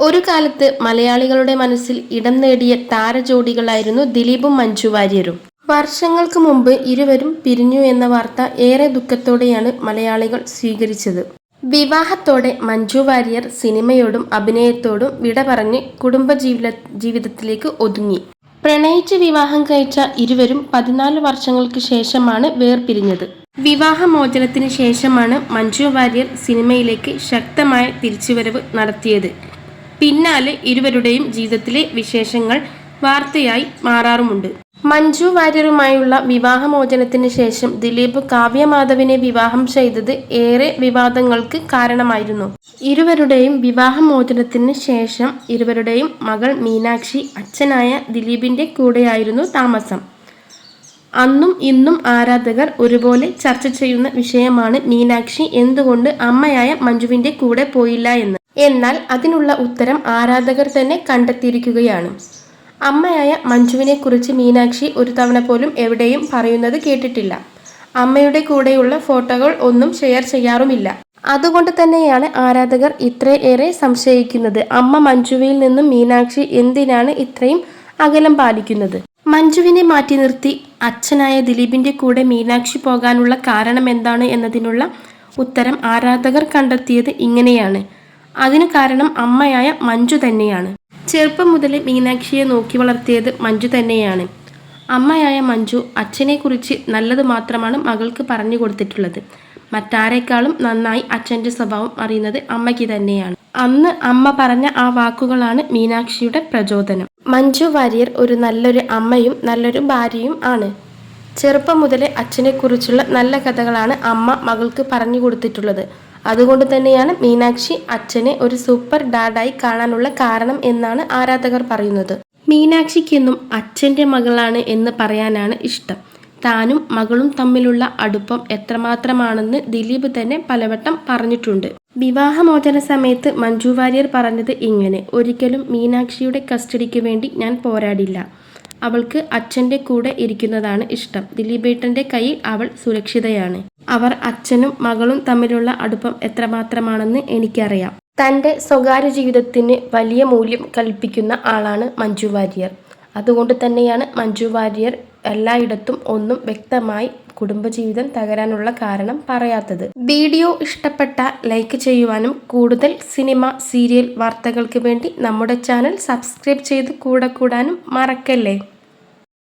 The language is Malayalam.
ഒരു കാലത്ത് മലയാളികളുടെ മനസ്സിൽ ഇടം നേടിയ താരജോഡികളായിരുന്നു ദിലീപും മഞ്ജു വാര്യരും. വർഷങ്ങൾക്ക് മുമ്പ് ഇരുവരും പിരിഞ്ഞു എന്ന വാർത്ത ഏറെ ദുഃഖത്തോടെയാണ് മലയാളികൾ സ്വീകരിച്ചത്. വിവാഹത്തോടെ മഞ്ജു വാര്യർ സിനിമയോടും അഭിനയത്തോടും വിട പറഞ്ഞ് കുടുംബജീവിത ജീവിതത്തിലേക്ക് ഒതുങ്ങി. പ്രണയിച്ച് വിവാഹം കഴിച്ച ഇരുവരും പതിനാല് വർഷങ്ങൾക്ക് ശേഷമാണ് വേർപിരിഞ്ഞത്. വിവാഹമോചനത്തിന് ശേഷമാണ് മഞ്ജു വാര്യർ സിനിമയിലേക്ക് ശക്തമായ തിരിച്ചുവരവ് നടത്തിയത്. പിന്നാലെ ഇരുവരുടെയും ജീവിതത്തിലെ വിശേഷങ്ങൾ വാർത്തയായി മാറാറുമുണ്ട്. മഞ്ജു വാര്യരുമായുള്ള വിവാഹമോചനത്തിന് ശേഷം ദിലീപ് കാവ്യമാധവിനെ വിവാഹം ചെയ്തത് ഏറെ വിവാദങ്ങൾക്ക് കാരണമായിരുന്നു. ഇരുവരുടെയും വിവാഹമോചനത്തിന് ശേഷം ഇരുവരുടെയും മകൾ മീനാക്ഷി അച്ഛനായ ദിലീപിന്റെ കൂടെയായിരുന്നു താമസം. അന്നും ഇന്നും ആരാധകർ ഒരുപോലെ ചർച്ച ചെയ്യുന്ന വിഷയമാണ് മീനാക്ഷി എന്തുകൊണ്ട് അമ്മയായ മഞ്ജുവിന്റെ കൂടെ പോയില്ല എന്ന്. എന്നാൽ അതിനുള്ള ഉത്തരം ആരാധകർ തന്നെ കണ്ടെത്തിയിരിക്കുകയാണ്. അമ്മയായ മഞ്ജുവിനെ കുറിച്ച് മീനാക്ഷി ഒരു തവണ പോലും എവിടെയും പറയുന്നത് കേട്ടിട്ടില്ല. അമ്മയുടെ കൂടെയുള്ള ഫോട്ടോകൾ ഒന്നും ഷെയർ ചെയ്യാറുമില്ല. അതുകൊണ്ട് തന്നെയാണ് ആരാധകർ ഇത്രയേറെ സംശയിക്കുന്നത്. അമ്മ മഞ്ജുവിൽ നിന്നും മീനാക്ഷി എന്തിനാണ് ഇത്രയും അകലം പാലിക്കുന്നത്? മഞ്ജുവിനെ മാറ്റി നിർത്തി അച്ഛനായ ദിലീപിന്റെ കൂടെ മീനാക്ഷി പോകാനുള്ള കാരണം എന്താണ് എന്നതിനുള്ള ഉത്തരം ആരാധകർ കണ്ടെത്തിയത് ഇങ്ങനെയാണ്. അതിനു കാരണം അമ്മയായ മഞ്ജു തന്നെയാണ്. ചെറുപ്പം മുതൽ മീനാക്ഷിയെ നോക്കി വളർത്തിയത് മഞ്ജു തന്നെയാണ്. അമ്മയായ മഞ്ജു അച്ഛനെക്കുറിച്ച് നല്ലത് മാത്രമാണ് മകൾക്ക് പറഞ്ഞു കൊടുത്തിട്ടുള്ളത്. മറ്റാരേക്കാളും നന്നായി അച്ഛന്റെ സ്വഭാവം അറിയുന്നത് അമ്മയ്ക്ക് തന്നെയാണ്. അന്ന് അമ്മ പറഞ്ഞ ആ വാക്കുകളാണ് മീനാക്ഷിയുടെ പ്രചോദനം. മഞ്ജു വാര്യർ ഒരു നല്ലൊരു അമ്മയും നല്ലൊരു ഭാര്യയും ആണ്. ചെറുപ്പം മുതലേ അച്ഛനെക്കുറിച്ചുള്ള നല്ല കഥകളാണ് അമ്മ മകൾക്ക് പറഞ്ഞു കൊടുത്തിട്ടുള്ളത്. അതുകൊണ്ട് തന്നെയാണ് മീനാക്ഷി അച്ഛനെ ഒരു സൂപ്പർ ഡാഡായി കാണാനുള്ള കാരണം എന്നാണ് ആരാധകർ പറയുന്നത്. മീനാക്ഷിക്കെന്നും അച്ഛന്റെ മകളാണ് എന്ന് പറയാനാണ് ഇഷ്ടം. താനും മകളും തമ്മിലുള്ള അടുപ്പം എത്രമാത്രമാണെന്ന് ദിലീപ് തന്നെ പലവട്ടം പറഞ്ഞിട്ടുണ്ട്. വിവാഹമോചന സമയത്ത് മഞ്ജു വാര്യർ പറഞ്ഞത് ഇങ്ങനെ ഒരിക്കലും മീനാക്ഷിയുടെ കസ്റ്റഡിക്ക് വേണ്ടി ഞാൻ പോരാടില്ല. അവൾക്ക് അച്ഛന്റെ കൂടെ ഇരിക്കുന്നതാണ് ഇഷ്ടം. ദിലീപേട്ടന്റെ കയ്യിൽ അവൾ സുരക്ഷിതയാണ്. അവർ അച്ഛനും മകളും തമ്മിലുള്ള അടുപ്പം എത്രമാത്രമാണെന്ന് എനിക്കറിയാം. തന്റെ സ്വകാര്യ ജീവിതത്തിന് വലിയ മൂല്യം കൽപ്പിക്കുന്ന ആളാണ് മഞ്ജു വാര്യർ. അതുകൊണ്ട് തന്നെയാണ് മഞ്ജു വാര്യർ എല്ലായിടത്തും ഒന്നും വ്യക്തമായി കുടുംബജീവിതം തകരാനുള്ള കാരണം പറയാത്തത്. വീഡിയോ ഇഷ്ടപ്പെട്ട ലൈക്ക് ചെയ്യുവാനും കൂടുതൽ സിനിമ സീരിയൽ വാർത്തകൾക്ക് വേണ്ടി നമ്മുടെ ചാനൽ സബ്സ്ക്രൈബ് ചെയ്ത് കൂടെ കൂടാനും മറക്കല്ലേ?